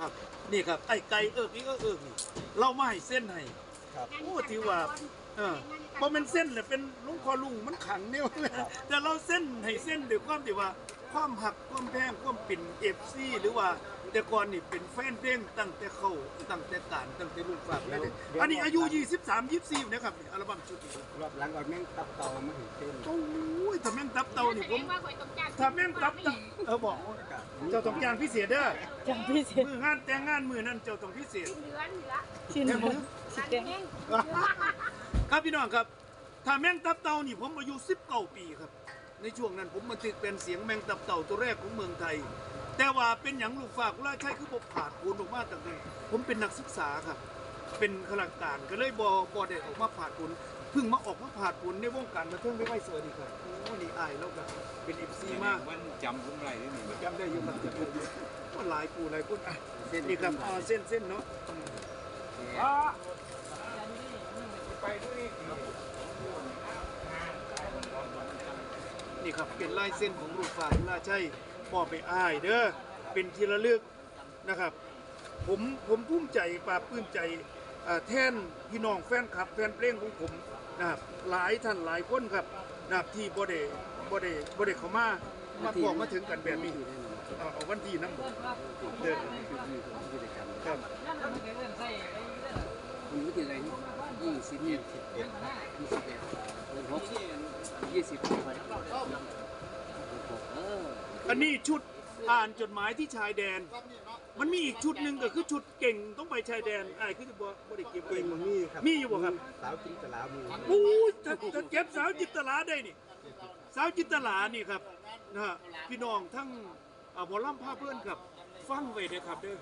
ครับ นี่ครับไอ้ไก่เอิกนี่ก็เอิกนี่เรามาให้เส้นให้ครับ โอ้ถือว่า เออเพราะมันเส้นแหละเป็นลุงคอลุงมันขังเนี่ยแต่เราเส้นให้เส้นด้วยความที่ว่า ความหักความแพงความเป็นเอฟซีหรือว่าแต่ก่อนนี่เป็นแฟนเพลงตั้งแต่เข้าตั้งแต่การตั้งแต่ลูกฝากเลยอันนี้อายุ 23 24นะครับอัลบั้มชุดนี้รอบหลังเอาแม่งตับเตามาถึงเส้นโอ้ยถ้าแม่งตับเตานี่ผมว่าข่อยต้องจ้างถ้าแม่งตับเตาเออบอกว่าเจ้าต้องจ้างพิเศษเด้อจังพี่เสร็จมืองานแต่งงานมือนั้นเจ้าต้องพิเศษเหลือเหลือชิ้นแม่นบ่สิเต็มครับพี่น้องครับ ถ้าแมงตับเต่านี่ผมอายุ19ปีครับ ในช่วงนั้นผมมันติดเป็นเสียงแมงตับเต่าตัวแรกของเมืองไทย แต่ว่าเป็นอย่างลูกฝากล่าใช่คือผมผ่านปูนออกมาต่างๆผมเป็นนักศึกษาครับ เป็นข้าราชการก็เลยบอบอได้ออกมาผ่านปูนเพิ่งมาออกมาผ่านปูนในวงการมาเทิงไม่ไหวสวัสดีครับโอ้นี่อายแล้วก็เป็นเอฟซีมากมันจำผมไรได้ไหมจำได้อยู่ครับจำได้อยู่ก็หลายปูหลายคนอะนี่ครับอ่าเส้นเส้นเนาะไปด้วย นี่ครับเป็นลายเส้นของลูกฝาล่าใช่มอบไปอ้ายเด้อเป็นที่ระลึกนะครับ ผมผมภูมิใจปลาบปลื้มใจแท่นพี่น้องแฟนคลับ แฟนเพลงของผมนะครับหลายท่านหลายคนครับนะครับที่บ่ได้บ่ได้บ่ได้เข้ามามาพอกมาถึงกันแบบนี้เอาเอาวันที่นั่งเดินครับมันวิธีอะไรนี่ยี่สิบยี่สิบเอ็ดยี่สิบเอ็ดหกยี่สิบเอออันนี้ชุดอ่านจดหมายที่ชายแดน มันมีอีกชุดหนึ่งก็คือชุดเก่งต้องไปชายแดนไอ้ายคือจะบอกบ่ได้เก็บเก่เก่งงมันนี่ครับมีอยู่บ่ครับสาวจินตลามือโอ้ยถ้าถ้าเก็บสาวจิตตลาได้นี่สาวจิตตลานี่ครับนะฮะพี่น้องทั้งอ่าหมอลำภาเพื่อนครับ ฟังไว้เด้อครับเด้อ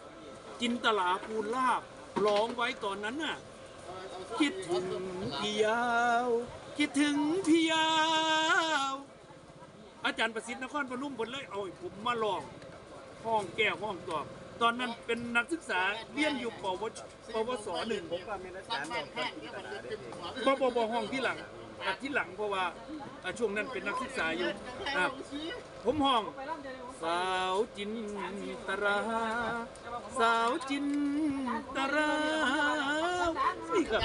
จินตลาภูลาบร้องไว้ตอนนั้นน่ะ คิดถึงพี่ยาว คิดถึงพี่ยาว อาจารย์ประสิทธิ์นครพนมบนเลยเอาให้ผมมาลองห้องแก้วห้องตอบ ตอนนั้นเป็นนักศึกษาเรียนอยู่ปวชปวสหนึ่งผมก็มีนักการบอกคนจินตลาได้เองบบบห้องที่หลังอัดที่หลังเพราะว่าอะช่วงนั้นเป็นนักศึกษาอยู่นะผมห้อง สาวจินตรา สาวจินตรา นี่ครับ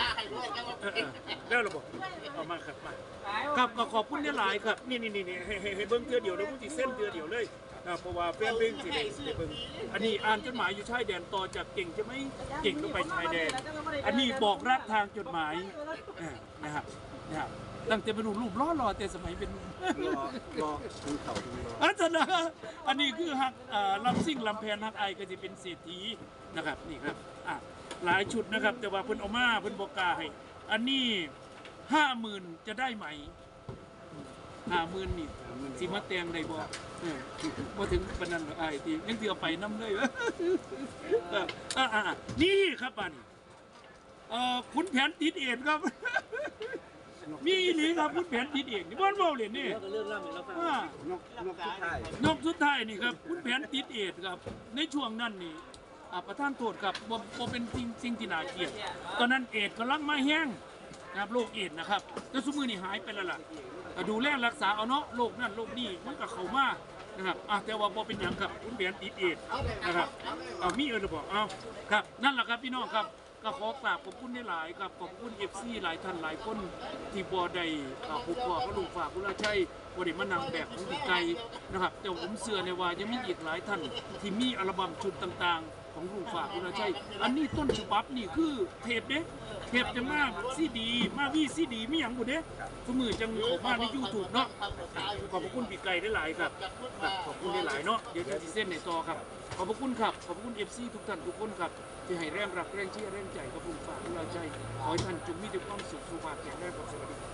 เแล้วเราบอกเอามาครับมาครับก็ขอบคุณเนี่ยหลายครับ นี่นี่นี่นี่ให้ให้ให้เบิ้งเทือเดียวแล้วกูสิเส้นเทือเดียวเลยนะเพราะว่าแฟนเพลงสิได้ได้เบิ้งอันนี้อ่านจดหมายอยู่ชายแดนต่อจากเก่งใช่ไหมเก่งก็ไปชายแดน อันนี้บอกรักทางจดหมายนะครับนะครับตั้งแต่เป็นหนุ่มรูปล้อรอแต่สมัยเป็นรอรอคุเต่าคุณรออาจารย์นะอันนี้คือฮักอ่าลำซิ่งลำแพนฮักไอก็จะเป็นเศรษฐีนะครับนี่ครับอะ หลายชุดนะครับ แต่ว่าเพิ่นเอามาเพิ่นบอกกล้าให้อันนี้ห้าหมื่นจะได้ไหมห้าหมื่นนี่สิมาแตงได้บ่เออบ่ถึงปานนั้นหรอกไอ้ายที่ยังสิเอาไปนำเลยเอออะอะอะนี่ครับอันนี้เอ่อขุนแผนติดเอ็ดครับ มีอีหลีครับขุนแผนติดเอ็ดนี่บ่นเว้าเล่นนี่ เรื่องเล่าให้เราฟังอ่านกนกทุกท่าย นกสุดท้ายนี่ครับคุณแผนติดเอดส์ครับ ในช่วงนั้นนี่ อ่าประท่านโทษครับบ่บ่เป็นสิ่งสิ่งที่น่าเกลียดตอนนั้นเอดส์กำลังมาแห้งนะครับโรคเอดนะครับแต่สมือนี่หายไปแล้วล่ะก็ดูแลรักษาเอาเนาะโรคนั่นโรคนี้มันก็เข้ามานะครับอะแต่ว่าบ่เป็นหยังครับคุณแผนติดเอดนะครับเอามีเออหรือบ่าเอาครับนั่นแหละครับพี่น้องครับก็ขอกราบขอบคุณได้หลายครับขอบคุณ FC หลายท่านหลายคนที่บ่ได้อ่าผูกคอกับลูกฝากคุณราชัยบ่ได้มานังแบกของดีไกนะครับแต่ผมเชื่อในว่ายังมีอีกหลายท่านที่มีอัลบั้มชุดต่างๆ ของลูกฝากคุณราชัยอันนี้ต้นฉบับนี่คือเทปเด้เทปจะมาซีดี มาวีซีดีไมีหยังบ่เด้สมือจังออกมาใน YouTube เนาะขอบพระคุณพี่ไก่ได้หลายครับบขอบคุณได้หลายเนาะเดี๋ยวจะสิเส้นในต่อครับ ขอบพระคุณครับ ขอบพระคุณ FC ทุกท่านทุกคนครับ ที่ให้แรงรักแรงเชื่อแรงใจกับลุงฝากคุณราชัยขอให้ท่านจงมีแต่ความสุขสุขภาพแข็งแรงกับสวัสดีครับ